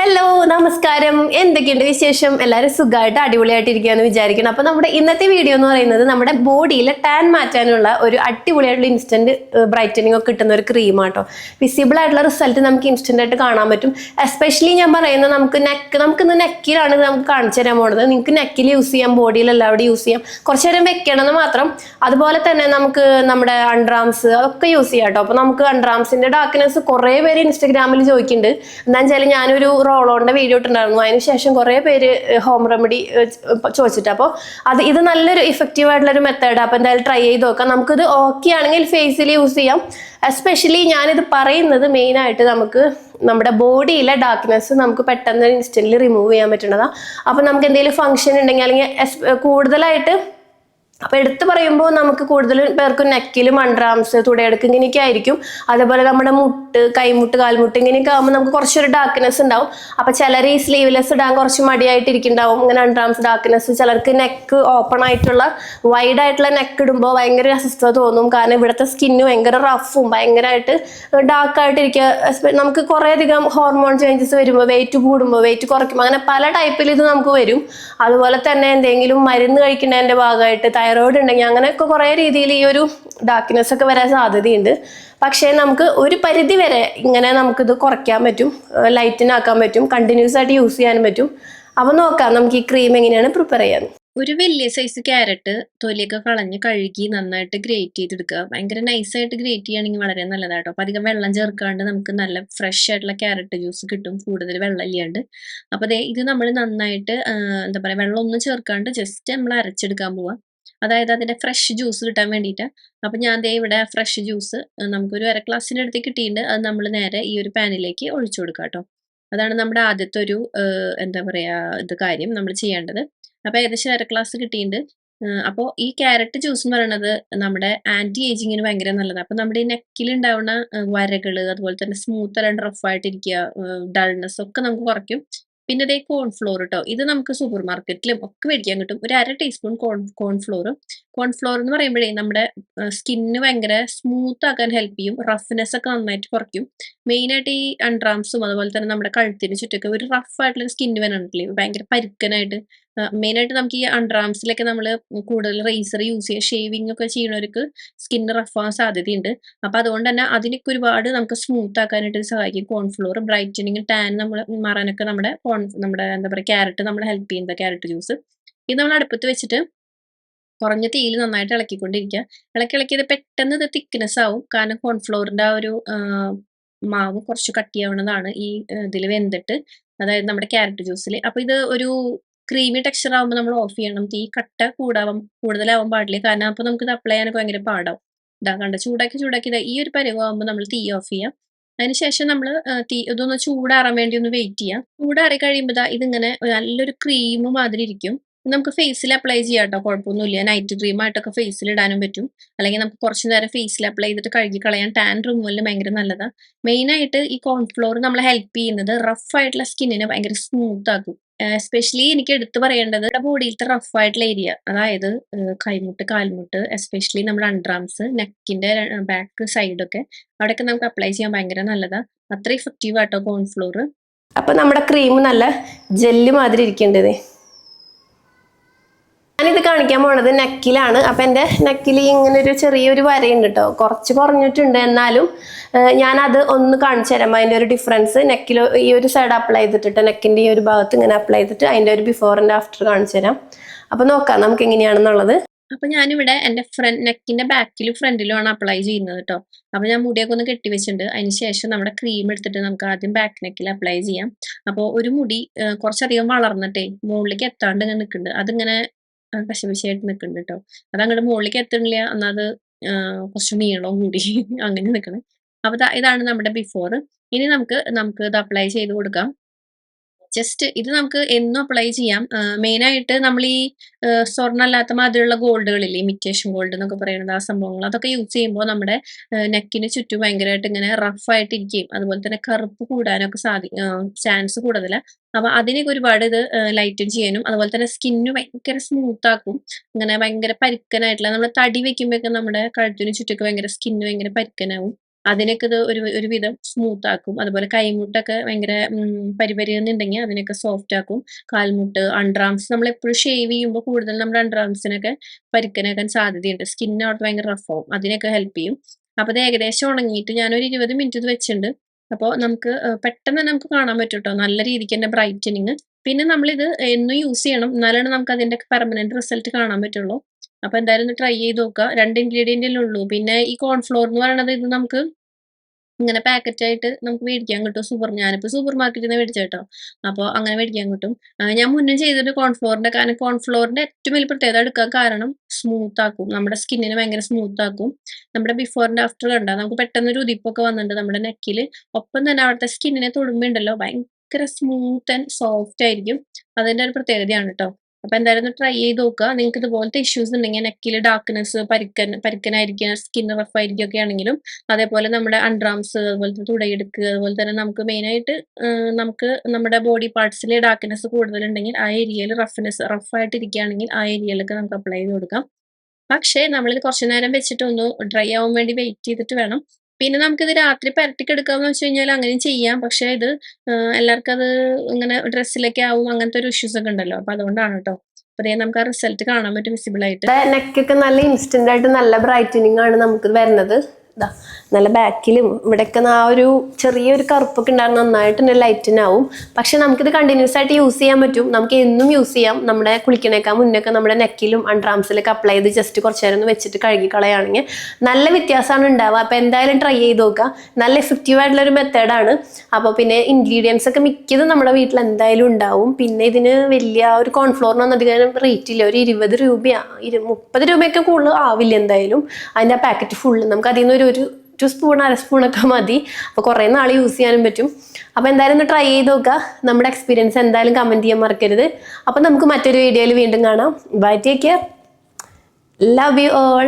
Hello നമസ്കാരം. എന്തൊക്കെയുണ്ട് വിശേഷം? എല്ലാവരും സുഖമായിട്ട് അടിപൊളിയായിട്ടിരിക്കുകയെന്ന് വിചാരിക്കണം അപ്പോൾ നമ്മുടെ ഇന്നത്തെ വീഡിയോ എന്ന് പറയുന്നത് നമ്മുടെ ബോഡിയിൽ ടാൻ മാറ്റാനുള്ള ഒരു അടിപൊളിയായിട്ടുള്ള ഇൻസ്റ്റന്റ് ബ്രൈറ്റനിങ് ഒക്കെ കിട്ടുന്ന ഒരു ക്രീമാട്ടോ വിസിബിൾ ആയിട്ടുള്ള റിസൾട്ട് നമുക്ക് ഇൻസ്റ്റന്റ് ആയിട്ട് കാണാൻ പറ്റും. എസ്പെഷ്യലി ഞാൻ പറയുന്നത് നമുക്ക് നെക്ക് നമുക്ക് ഇന്ന് നെക്കിലാണ് നമുക്ക് കാണിച്ചു തരാൻ പോണത്. നിങ്ങൾക്ക് നെക്കിൽ യൂസ് ചെയ്യാം ബോഡിയിൽ എല്ലാവിടെ യൂസ് ചെയ്യാം. കുറച്ച് നേരം വെക്കണമെന്ന് മാത്രം. അതുപോലെ തന്നെ നമുക്ക് നമ്മുടെ അൺഡ്രാംസ് അതൊക്കെ യൂസ് ചെയ്യാം കേട്ടോ. അപ്പോൾ നമുക്ക് അൺഡ്രാംസിന്റെ ഡാർക്ക്നെസ് കുറേ പേര് ഇൻസ്റ്റഗ്രാമിൽ ചോദിക്കുന്നുണ്ട്. എന്താ വെച്ചാൽ ഞാനൊരു റോളോണിന്റെ വീഡിയോ ഇട്ടുണ്ടായിരുന്നു അതിനുശേഷം കുറേ പേര് ഹോം റെമഡി ചോദിച്ചിട്ട് അപ്പോൾ അത് ഇത് നല്ലൊരു ഇഫക്റ്റീവ് ആയിട്ടുള്ള ഒരു മെത്തേഡ് അപ്പോൾ എന്തായാലും ട്രൈ ചെയ്ത് നോക്കാം. നമുക്കിത് ഓക്കെ ആണെങ്കിൽ ഫേസിൽ യൂസ് ചെയ്യാം. എസ്പെഷ്യലി ഞാനിത് പറയുന്നത് മെയിനായിട്ട് നമുക്ക് നമ്മുടെ ബോഡിയിലെ ഡാർക്ക്നെസ് നമുക്ക് പെട്ടെന്ന് ഇൻസ്റ്റന്റിൽ റിമൂവ് ചെയ്യാൻ പറ്റുന്നതാണ് അപ്പോൾ നമുക്ക് എന്തെങ്കിലും ഫംഗ്ഷൻ ഉണ്ടെങ്കിൽ അല്ലെങ്കിൽ കൂടുതലായിട്ട് അപ്പൊ എടുത്തു പറയുമ്പോൾ നമുക്ക് കൂടുതൽ പേർക്ക് നെക്കിൽ അണ്ടർആംസ് തുടയെടുക്ക് ഇങ്ങനെയൊക്കെ ആയിരിക്കും. അതേപോലെ നമ്മുടെ മുട്ട് കൈമുട്ട് കാൽമുട്ട് ഇങ്ങനെയൊക്കെ ആകുമ്പോൾ നമുക്ക് കുറച്ചൊരു ഡാർക്ക്നെസ് ഉണ്ടാവും. അപ്പൊ ചിലർ ഈ സ്ലീവ്ലെസ് ഇടാൻ കുറച്ച് മടിയായിട്ട് ഇരിക്കുന്നുണ്ടാവും ഇങ്ങനെ അണ്ടർആംസ് ഡാർക്ക്നെസ് ചിലർക്ക് നെക്ക് ഓപ്പൺ ആയിട്ടുള്ള വൈഡ് ആയിട്ടുള്ള നെക്ക് ഇടുമ്പോൾ ഭയങ്കര അസ്വസ്ഥത തോന്നും. കാരണം ഇവിടുത്തെ സ്കിന്ന് ഭയങ്കര റഫും ഭയങ്കരമായിട്ട് ഡാർക്ക് ആയിട്ടിരിക്കുക. നമുക്ക് കുറേ അധികം ഹോർമോൺ ചേഞ്ചസ് വരുമ്പോൾ വെയിറ്റ് കൂടുമ്പോൾ വെയിറ്റ് കുറയ്ക്കുമ്പോൾ അങ്ങനെ പല ടൈപ്പിൽ ഇത് നമുക്ക് വരും. അതുപോലെ തന്നെ എന്തെങ്കിലും മരുന്ന് കഴിക്കുന്നതിന്റെ ഭാഗമായിട്ട് തൈറോയിഡ് ഉണ്ടെങ്കിൽ അങ്ങനെയൊക്കെ കുറേ രീതിയിൽ ഈ ഒരു ഡാർക്ക്നെസ് ഒക്കെ വരാൻ സാധ്യതയുണ്ട്. പക്ഷേ നമുക്ക് ഒരു പരിധി വരെ ഇങ്ങനെ നമുക്കിത് കുറയ്ക്കാൻ പറ്റും ലൈറ്റിനാക്കാൻ പറ്റും കണ്ടിന്യൂസ് ആയിട്ട് യൂസ് ചെയ്യാനും പറ്റും. അപ്പോൾ നോക്കാം നമുക്ക് ഈ ക്രീം എങ്ങനെയാണ് പ്രിപ്പയർ ചെയ്യാൻ. ഒരു വലിയ സൈസ് ക്യാരറ്റ് തൊലിയൊക്കെ കളഞ്ഞ് കഴുകി നന്നായിട്ട് ഗ്രേറ്റ് ചെയ്തെടുക്കുക. ഭയങ്കര നൈസായിട്ട് ഗ്രേറ്റ് ചെയ്യുകയാണെങ്കിൽ വളരെ നല്ലതാട്ടോ. അപ്പോൾ അധികം വെള്ളം ചേർക്കാണ്ട് നമുക്ക് നല്ല ഫ്രഷ് ആയിട്ടുള്ള ക്യാരറ്റ് ജ്യൂസ് കിട്ടും കൂടുതൽ വെള്ളം ഇല്ലാണ്ട്. അപ്പോൾ ഇത് നമ്മൾ നന്നായിട്ട് എന്താ പറയുക വെള്ളം ഒന്നും ചേർക്കാണ്ട് ജസ്റ്റ് നമ്മൾ അരച്ചെടുക്കാൻ പോവാം. അതായത് അതിന്റെ ഫ്രഷ് ജ്യൂസ് കിട്ടാൻ വേണ്ടിയിട്ട്. അപ്പം ഞാൻ ദേ ഇവിടെ ഫ്രഷ് ജ്യൂസ് നമുക്കൊരു അര ഗ്ലാസ്സിന്റെ അടുത്ത് കിട്ടിയിട്ടുണ്ട്. അത് നമ്മൾ നേരെ ഈ ഒരു പാനിലേക്ക് ഒഴിച്ചു കൊടുക്കാം കേട്ടോ. അതാണ് നമ്മുടെ ആദ്യത്തെ ഒരു എന്താ പറയുക ഇത് കാര്യം നമ്മൾ ചെയ്യേണ്ടത്. അപ്പോൾ ഏകദേശം അര ഗ്ലാസ് കിട്ടിയിട്ടുണ്ട്. അപ്പോൾ ഈ ക്യാരറ്റ് ജ്യൂസ് എന്ന് പറയുന്നത് നമ്മുടെ ആന്റി ഏജിങ്ങിന് ഭയങ്കര നല്ലതാണ്. അപ്പോൾ നമ്മുടെ ഈ നെക്കിൽ ഉണ്ടാവുന്ന വരകൾ അതുപോലെ തന്നെ സ്മൂത്ത് അല്ലാണ്ട് റഫ് ആയിട്ടിരിക്കുക ഡൾനെസ് ഒക്കെ നമുക്ക് കുറയ്ക്കും. പിന്നെ അതേ കോൺഫ്ലോർ കേട്ടോ ഇത് നമുക്ക് സൂപ്പർ മാർക്കറ്റിലും ഒക്കെ മേടിക്കാൻ കിട്ടും. ഒരു അര ടീസ്പൂൺ കോൺ കോൺഫ്ലോർ കോൺഫ്ലോർ എന്ന് പറയുമ്പോഴേ നമ്മുടെ സ്കിന്നിന് ഭയങ്കര സ്മൂത്ത് ആക്കാൻ ഹെൽപ്പ് ചെയ്യും. റഫ്നെസ് ഒക്കെ നന്നായിട്ട് കുറയ്ക്കും. മെയിനായിട്ട് ഈ അൺട്രാംസും അതുപോലെ തന്നെ നമ്മുടെ കഴുത്തിന് ചുറ്റൊക്കെ ഒരു റഫ് ആയിട്ടുള്ള സ്കിന്ന് വരണമെങ്കിൽ ഭയങ്കര പരുക്കനായിട്ട് മെയിനായിട്ട് നമുക്ക് ഈ അണ്ടർആംസിലൊക്കെ നമ്മൾ കൂടുതൽ റേസർ യൂസ് ചെയ്യുക ഷേവിംഗ് ഒക്കെ ചെയ്യുന്നവർക്ക് സ്കിൻ റഫ് ആവാൻ സാധ്യതയുണ്ട്. അപ്പൊ അതുകൊണ്ട് തന്നെ അതിനൊക്കെ ഒരുപാട് നമുക്ക് സ്മൂത്ത് ആക്കാനായിട്ട് സഹായിക്കും. കോൺഫ്ലോർ ബ്രൈറ്റനിങ് ടാൻ നമ്മൾ മാറാനൊക്കെ നമ്മുടെ കോൺ നമ്മുടെ എന്താ പറയുക ക്യാരറ്റ് നമ്മൾ ഹെൽപ്പ് ചെയ്യുന്നത് ക്യാരറ്റ് ജ്യൂസ് ഇത് നമ്മൾ അടുപ്പത്ത് വെച്ചിട്ട് കുറഞ്ഞ തീയിൽ നന്നായിട്ട് ഇളക്കിക്കൊണ്ടിരിക്കുക. ഇളക്കി ഇളക്കിയത് പെട്ടെന്ന് ഇത് തിക്നെസ് ആവും. കാരണം കോൺഫ്ലോറിന്റെ ആ ഒരു മാവ് കുറച്ച് കട്ടിയാവുന്നതാണ് ഈ ഇതിൽ വെന്തിട്ട്. അതായത് നമ്മുടെ ക്യാരറ്റ് ജ്യൂസിൽ അപ്പൊ ഇത് ഒരു ക്രീമി ടെക്സ്ചർ ആകുമ്പോൾ നമ്മൾ ഓഫ് ചെയ്യണം. തീ കട്ട കൂടാവും കൂടുതലാവാൻ പാടില്ല. കാരണം അപ്പൊ നമുക്ക് ഇത് അപ്ലൈ ചെയ്യാനൊക്കെ ഭയങ്കര പാടാവും. ഇതാ കണ്ട? ചൂടാക്കി ചൂടാക്കി ഈ ഒരു പരുവാകുമ്പോൾ നമ്മൾ തീ ഓഫ് ചെയ്യാം. അതിനുശേഷം നമ്മൾ തീ ഇതൊന്ന് ചൂടാറാൻ വേണ്ടി ഒന്ന് വെയിറ്റ് ചെയ്യാം. ചൂടാറി കഴിയുമ്പോൾ ഇതിങ്ങനെ നല്ലൊരു ക്രീം മാതിരി ഇരിക്കും. നമുക്ക് ഫേസിൽ അപ്ലൈ ചെയ്യാം കേട്ടോ കുഴപ്പമൊന്നുമില്ല. നൈറ്റ് ക്രീം ആയിട്ടൊക്കെ ഫേസിൽ ഇടാനും പറ്റും. അല്ലെങ്കിൽ നമുക്ക് കുറച്ച് നേരം ഫേസിൽ അപ്ലൈ ചെയ്തിട്ട് കഴുകി കളയാൻ ടാൻ റിമൂവലിന് ഭയങ്കര നല്ലതാണ് മെയിനായിട്ട് ഈ കോൺഫ്ലോർ നമ്മളെ ഹെൽപ്പ് ചെയ്യുന്നത് റഫ് ആയിട്ടുള്ള സ്കിന്നിനെ ഭയങ്കര സ്മൂത്ത് ആക്കും. എസ്പെഷ്യലി എനിക്ക് എടുത്തു പറയേണ്ടത് നമ്മുടെ ബോഡിയിലത്തെ റഫ് ആയിട്ടുള്ള ഏരിയ അതായത് കൈമുട്ട് കാൽമുട്ട് എസ്പെഷ്യലി നമ്മുടെ അണ്ടർആംസ് നെക്കിന്റെ ബാക്ക് സൈഡൊക്കെ അവിടെയൊക്കെ നമുക്ക് അപ്ലൈ ചെയ്യാൻ ഭയങ്കര നല്ലതാണ് അത്ര ഇഫക്റ്റീവ് ആട്ടോ കോൺഫ്ലോർ അപ്പൊ നമ്മുടെ ക്രീം നല്ല ജെല്ല് മാതിരി ഇരിക്കേണ്ടത്. കാണിക്കാൻ പോണത് നെക്കിലാണ്. അപ്പൊ എന്റെ നെക്കിൽ ഇങ്ങനെ ഒരു ചെറിയൊരു വരയുണ്ട് കേട്ടോ കുറച്ച് കുറഞ്ഞിട്ടുണ്ട്. എന്നാലും ഞാൻ അത് ഒന്ന് കാണിച്ചു തരാം. അതിന്റെ ഒരു ഡിഫറൻസ് നെക്കിൽ ഈ ഒരു സൈഡ് അപ്ലൈ ചെയ്തിട്ട് നെക്കിന്റെ ഈ ഒരു ഭാഗത്ത് ഇങ്ങനെ അപ്ലൈ ചെയ്തിട്ട് അതിന്റെ ഒരു ബിഫോർ ആൻഡ് ആഫ്റ്റർ കാണിച്ചു തരാം. അപ്പൊ നോക്കാം നമുക്ക് എങ്ങനെയാണെന്നുള്ളത്. അപ്പൊ ഞാനിവിടെ എന്റെ ഫ്രണ്ട് നെക്കിന്റെ ബാക്കിലും ഫ്രണ്ടിലും ആണ് അപ്ലൈ ചെയ്യുന്നത് കേട്ടോ അപ്പൊ ഞാൻ മുടിയൊക്കെ ഒന്ന് കെട്ടിവെച്ചിട്ടുണ്ട് അതിന് ശേഷം നമ്മുടെ ക്രീം എടുത്തിട്ട് നമുക്ക് ആദ്യം ബാക്ക് നെക്കിൽ അപ്ലൈ ചെയ്യാം. അപ്പോൾ ഒരു മുടി കുറച്ചധികം വളർന്നിട്ടേ മുകളിലേക്ക് എത്താണ്ട് ഇങ്ങനെ നിൽക്കുന്നുണ്ട്. അതിങ്ങനെ കശപിശയായിട്ട് നിൽക്കുന്നുണ്ട് കേട്ടോ അത് അങ്ങോട്ട് മുകളിലേക്ക് എത്തണില്ല എന്നാൽ അത് കുറച്ച് നീളവും കൂടി അങ്ങനെ നിൽക്കണേ അപ്പൊ ഇതാണ് നമ്മുടെ ബിഫോർ ഇനി നമുക്ക് നമുക്ക് ഇത് അപ്ലൈ ചെയ്ത് കൊടുക്കാം. ജസ്റ്റ് ഇത് നമുക്ക് എന്നും അപ്ലൈ ചെയ്യാം. മെയിൻ ആയിട്ട് നമ്മൾ ഈ ഏഹ് സ്വർണമല്ലാത്ത മാതിരിയുള്ള ഗോൾഡുകളില്ലേ ഇമിറ്റേഷൻ ഗോൾഡ് എന്നൊക്കെ പറയുന്നത് ആ സംഭവങ്ങൾ അതൊക്കെ യൂസ് ചെയ്യുമ്പോൾ നമ്മുടെ നെക്കിന് ചുറ്റും ഭയങ്കരമായിട്ട് ഇങ്ങനെ റഫ് ആയിട്ട് ഇരിക്കുകയും അതുപോലെ തന്നെ കറുപ്പ് കൂടാനൊക്കെ സാധി ചാൻസ് കൂടുതലാണ് അപ്പൊ അതിനൊക്കെ ഒരുപാട് ഇത് ലൈറ്റൻ ചെയ്യാനും അതുപോലെ തന്നെ സ്കിന്ന് ഭയങ്കര സ്മൂത്ത് ആക്കും. ഇങ്ങനെ ഭയങ്കര പരുക്കനായിട്ടുള്ള നമ്മൾ തടി വെക്കുമ്പോഴൊക്കെ നമ്മുടെ കഴുത്തിന് ചുറ്റൊക്കെ ഭയങ്കര സ്കിന്ന് ഭയങ്കര പരുക്കനാവും. അതിനൊക്കെ ഇത് ഒരു ഒരുവിധം സ്മൂത്ത് ആക്കും. അതുപോലെ കൈമുട്ടൊക്കെ ഭയങ്കര പരിപരിയെന്നുണ്ടെങ്കിൽ അതിനൊക്കെ സോഫ്റ്റ് ആക്കും. കാൽമുട്ട് അണ്ടർആംസ് നമ്മൾ എപ്പോഴും ഷേവ് ചെയ്യുമ്പോൾ കൂടുതൽ നമ്മുടെ അണ്ടർആംസിനൊക്കെ പരിക്കനാക്കാൻ സാധ്യതയുണ്ട്. സ്കിൻ അവിടെ ഭയങ്കര റഫ് ആവും. അതിനൊക്കെ ഹെൽപ്പ് ചെയ്യും. അപ്പോൾ അത് ഏകദേശം ഉണങ്ങിയിട്ട് ഞാനൊരു ഇരുപത് മിനിറ്റ് ഇത് വെച്ചിട്ടുണ്ട്. അപ്പോൾ നമുക്ക് പെട്ടെന്ന് തന്നെ നമുക്ക് കാണാൻ പറ്റും കേട്ടോ നല്ല രീതിക്ക് തന്നെ ബ്രൈറ്റനിങ് പിന്നെ നമ്മളിത് എന്നും യൂസ് ചെയ്യണം. എന്നാലാണ് നമുക്ക് അതിന്റെ പെർമനന്റ് റിസൾട്ട് കാണാൻ പറ്റുള്ളൂ. അപ്പൊ എന്തായാലും ഒന്ന് ട്രൈ ചെയ്ത് നോക്കുക. രണ്ട് ഇൻഗ്രീഡിയന്റ് ഉള്ളൂ. പിന്നെ ഈ കോൺഫ്ലോർ എന്ന് പറയുന്നത് ഇത് നമുക്ക് ഇങ്ങനെ പാക്കറ്റ് ആയിട്ട് നമുക്ക് മേടിക്കാൻ കിട്ടും. സൂപ്പർ ഞാനിപ്പോൾ സൂപ്പർ മാർക്കറ്റിൽ നിന്ന് മേടിച്ച കേട്ടോ. അപ്പോൾ അങ്ങനെ മേടിക്കാൻ കിട്ടും. ഞാൻ മുന്നേ ചെയ്തിട്ട് കോൺഫ്ലോറിന്റെ കാരണം കോൺഫ്ലോറിന്റെ ഏറ്റവും വലിയ പ്രത്യേകത എടുക്കാൻ കാരണം സ്മൂത്ത് ആക്കും. നമ്മുടെ സ്കിന്നിനെ ഭയങ്കര സ്മൂത്ത് ആക്കും. നമ്മുടെ ബിഫോർ ആൻഡ് ആഫ്റ്റർ കണ്ടാൽ നമുക്ക് പെട്ടെന്ന് ഒരു ഉതിപ്പൊക്കെ വന്നിട്ടുണ്ട് നമ്മുടെ നെക്കിൽ ഒപ്പം തന്നെ അവിടുത്തെ സ്കിന്നിനെ തൊടുമ്പോണ്ടല്ലോ ഭയങ്കര സ്മൂത്ത് ആൻഡ് സോഫ്റ്റ് ആയിരിക്കും. അതിന്റെ ഒരു പ്രത്യേകതയാണ് കേട്ടോ അപ്പൊ എന്തായാലും ഒന്ന് ട്രൈ ചെയ്ത് നോക്കുക. നിങ്ങൾക്ക് ഇതുപോലത്തെ ഇഷ്യൂസ് ഉണ്ടെങ്കിൽ നെക്കിൽ ഡാർക്ക്നെസ് പരിക്കൻ പരിക്കനായിരിക്കും സ്കിൻ റഫ് ആയിരിക്കും ഒക്കെ ആണെങ്കിലും അതേപോലെ നമ്മുടെ അൺഡ്രാംസ് അതുപോലെ തന്നെ തുടയെടുക്കുക അതുപോലെ തന്നെ നമുക്ക് മെയിനായിട്ട് നമുക്ക് നമ്മുടെ ബോഡി പാർട്സിലെ ഡാർക്ക്നെസ് കൂടുതലുണ്ടെങ്കിൽ ആ ഏരിയയിൽ റഫ്നെസ് റഫായിട്ട് ഇരിക്കുകയാണെങ്കിൽ ആ ഏരിയയിലൊക്കെ നമുക്ക് അപ്ലൈ ചെയ്ത് കൊടുക്കാം. പക്ഷേ നമ്മളിത് കുറച്ചു നേരം വെച്ചിട്ട് ഒന്ന് ഡ്രൈ ആവാൻ വേണ്ടി വെയിറ്റ് ചെയ്തിട്ട് വേണം. പിന്നെ നമുക്കിത് രാത്രി പരട്ടിക്കെടുക്കാന്ന് വെച്ച് കഴിഞ്ഞാൽ അങ്ങനെയും ചെയ്യാം. പക്ഷെ ഇത് എല്ലാവർക്കും അത് ഇങ്ങനെ ഡ്രസ്സിലൊക്കെ ആവും അങ്ങനത്തെ ഒരു ഇഷ്യൂസ് ഒക്കെ ഉണ്ടല്ലോ. അപ്പൊ അതുകൊണ്ടാണ് കേട്ടോ അപ്പൊ നമുക്ക് ആ റിസൾട്ട് കാണാൻ പറ്റും വിസിബിൾ ആയിട്ട്. നെക്കൊക്കെ നല്ല ഇൻസ്റ്റന്റ് ആയിട്ട് നല്ല ബ്രൈറ്റനിങ് ആണ് നമുക്ക് വരുന്നത്. നല്ല ബാക്കിലും ഇവിടെയൊക്കെ ആ ഒരു ചെറിയൊരു കറുപ്പൊക്കെ ഉണ്ടാകുന്ന നന്നായിട്ട് തന്നെ ലൈറ്റിനാവും. പക്ഷെ നമുക്കിത് കണ്ടിന്യൂസ് ആയിട്ട് യൂസ് ചെയ്യാൻ പറ്റും. നമുക്ക് എന്നും യൂസ് ചെയ്യാം. നമ്മുടെ കുളിക്കണേക്കാൾ മുന്നൊക്കെ നമ്മുടെ നെക്കിലും അണ്ടർആംസിലൊക്കെ അപ്ലൈ ചെയ്ത് ജസ്റ്റ് കുറച്ച് നേരം ഒന്ന് വെച്ചിട്ട് കഴുകി കളയുകയാണെങ്കിൽ നല്ല വ്യത്യാസമാണ് ഉണ്ടാവുക. അപ്പോൾ എന്തായാലും ട്രൈ ചെയ്ത് നോക്കുക. നല്ല എഫക്റ്റീവ് ആയിട്ടുള്ള ഒരു മെത്തേഡാണ് അപ്പോൾ പിന്നെ ഇൻഗ്രീഡിയൻസ് ഒക്കെ മിക്കതും നമ്മുടെ വീട്ടിൽ എന്തായാലും ഉണ്ടാവും. പിന്നെ ഇതിന് വലിയ ഒരു കോൺഫ്ലോറിനൊന്നും അധികം റേറ്റ് ഇല്ല. ഒരു ഇരുപത് രൂപയാണ് ഇരു മുപ്പത് രൂപയൊക്കെ കൂടുതൽ ആവില്ല എന്തായാലും. അതിന്റെ ആ പാക്കറ്റ് ഫുള്ള് നമുക്ക് അതിൽ നിന്ന് ഒരു ടു സ്പൂൺ അര സ്പൂണൊക്കെ മതി. അപ്പോൾ കുറേ നാൾ യൂസ് ചെയ്യാനും പറ്റും. അപ്പോൾ എന്തായാലും ഒന്ന് ട്രൈ ചെയ്ത് നോക്കുക നമ്മുടെ എക്സ്പീരിയൻസ് എന്തായാലും കമന്റ് ചെയ്യാൻ മറക്കരുത്. അപ്പോൾ നമുക്ക് മറ്റൊരു വീഡിയോയിൽ വീണ്ടും കാണാം. Bye take care love you all